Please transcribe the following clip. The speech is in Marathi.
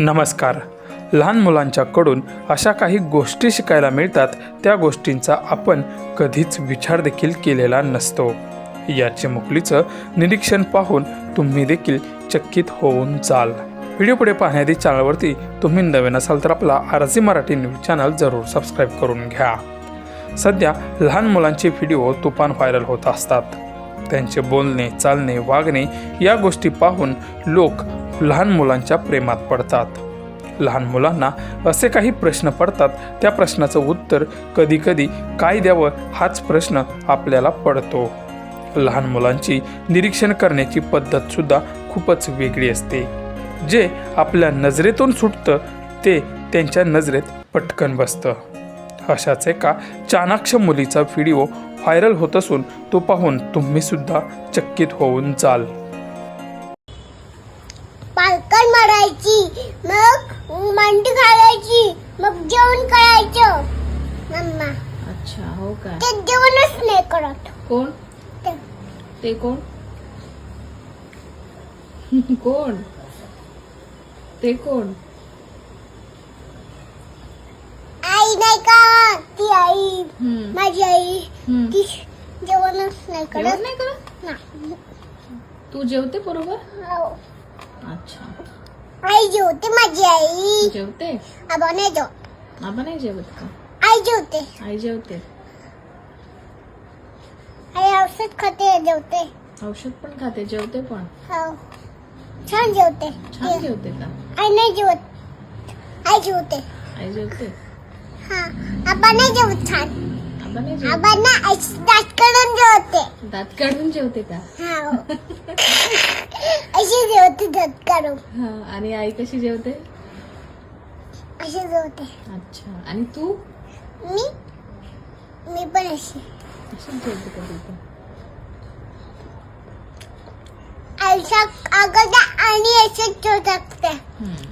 नमस्कार. लहान मुलांच्याकडून अशा काही गोष्टी शिकायला मिळतात त्या गोष्टींचा आपण कधीच विचार देखील केलेला नसतो. या चिमुकलीचं निरीक्षण पाहून तुम्ही देखील चकित होऊन जाल. व्हिडिओ पुढे पाहण्याआधी चॅनलवरती तुम्ही नवीन असाल तर आपला आरजी मराठी न्यूज चॅनल जरूर सबस्क्राईब करून घ्या. सध्या लहान मुलांचे व्हिडिओ तुफान व्हायरल होत असतात. त्यांचे बोलणे चालणे वागणे या गोष्टी पाहून लोक लहान मुलांच्या प्रेमात पडतात. लहान मुलांना असे काही प्रश्न पडतात त्या प्रश्नाचं उत्तर कधीकधी काय द्यावं हाच प्रश्न आपल्याला पडतो. लहान मुलांची निरीक्षण करण्याची पद्धतसुद्धा खूपच वेगळी असते. जे आपल्या नजरेतून सुटतं ते त्यांच्या नजरेत पटकन बसतं. अशाच एका चाणाक्ष मुलीचा व्हिडिओ व्हायरल होत असून तो पाहून तुम्ही सुद्धा चकित होऊन जाल. मारायची मग मांडी घालायची मग जेवण करायचं. मम्मा. अच्छा हो काय ते जेवणच नाही करत. कोण? ते. ते कोण? कोण? ते कोण? आई नाही का? ती आई. हम्म. माझी आई. हम्म. ती जेवणच नाही जेवण करत? नाही. करत. तू जेवते बरोबर? हो. अच्छा. आई जेवते माझी आई. जेवते? आबा नाही जेवत. आबा नाही जेवत का? आई जेवते. आई जेवते? आई औषध खाते जेवते. औषध पण खाते जेवते पण? हो. छान जेवते. छान जेवते का? आई नाही जेवत. आई जेवते. आई जेवते? हा. आबा नाही जेवत छान. आबा नाही जेवत? आबा ना अशी दात काढून जेवते. दात काढून जेवते का? हो. अशी जेवते काढून हा आणि आई कशी जेवते? अशी जेवते. अच्छा. आणि तू? मी? मी पण अशी. अशीच जेवते का तू पण? अगोदर आणि अशी जेवू शकते. हम्म.